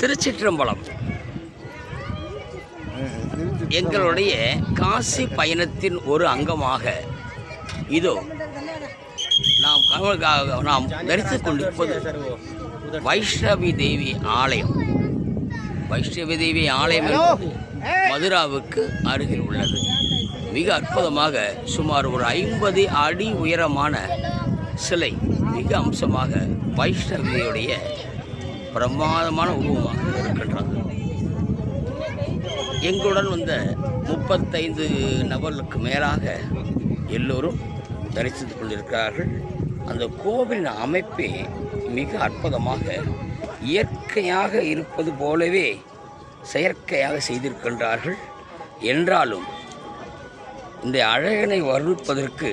திருச்சிற்றம்பலம். எங்களுடைய காசி பயணத்தின் ஒரு அங்கமாக இதோ நாம் கணவனுக்காக நாம் தரித்துக் கொண்டிருப்பது வைஷ்ணவி தேவி ஆலயம். வைஷ்ணவி தேவி ஆலயம் மதுராவுக்கு அருகில் உள்ளது. மிக அற்புதமாக சுமார் ஒரு ஐம்பது அடி உயரமான சிலை மிக அம்சமாக வைஷ்ணவியுடைய பிரமாதமான உருவமாக இருக்கின்றது. எங்களுடன் வந்த முப்பத்தைந்து நபர்களுக்கு மேலாக எல்லோரும் தரிசித்துக் கொண்டிருக்கிறார்கள். அந்த கோவிலின் அமைப்பே மிக அற்புதமாக இயற்கையாக இருப்பது போலவே செயற்கையாக செய்திருக்கின்றார்கள். என்றாலும் இந்த அழகனை வர்ணிப்பதற்கு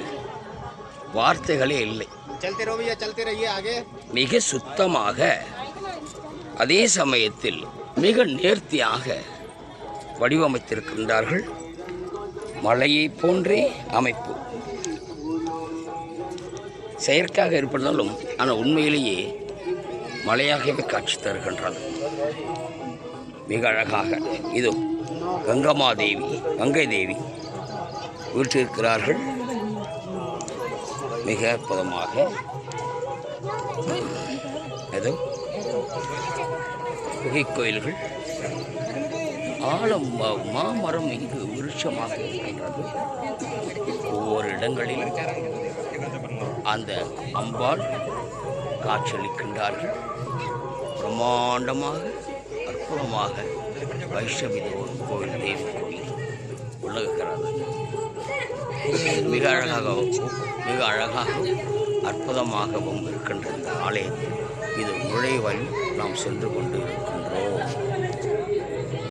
வார்த்தைகளே இல்லை. चलते रहो भैया चलते रहिए आगे மிக சுத்தமாக அதே சமயத்தில் மிக நேர்த்தியாக வடிவமைத்திருக்கின்றார்கள் மலையைப் போன்றே அமைப்பு செயற்கையாக இருப்பதாலும் ஆனால் உண்மையிலேயே மலையாகவே காட்சி தருகின்றது மிக அழகாக இது கங்கம்மாதேவி கங்கை தேவி வீற்றிருக்கிறார்கள் மிக அற்புதமாக. ஏதோ குகை கோயில்கள் ஆழம் மாமரம் இங்கு விருட்சமாக இருக்கின்றது. ஒவ்வொரு இடங்களிலும் அந்த அம்பாள் காட்சியளிக்கின்றார்கள். பிரம்மாண்டமாக அற்புதமாக வைஷ்ணவி தேவ- கோவில் தேவி கோயில் உலகுகிறது மிக அழகாகவும் மிக அழகாகவும் அற்புதமாகவும் இருக்கின்ற இந்த ஆலயத்தில் இது நுழைவாயில் நாம் சென்று கொண்டு இருக்கின்றோம்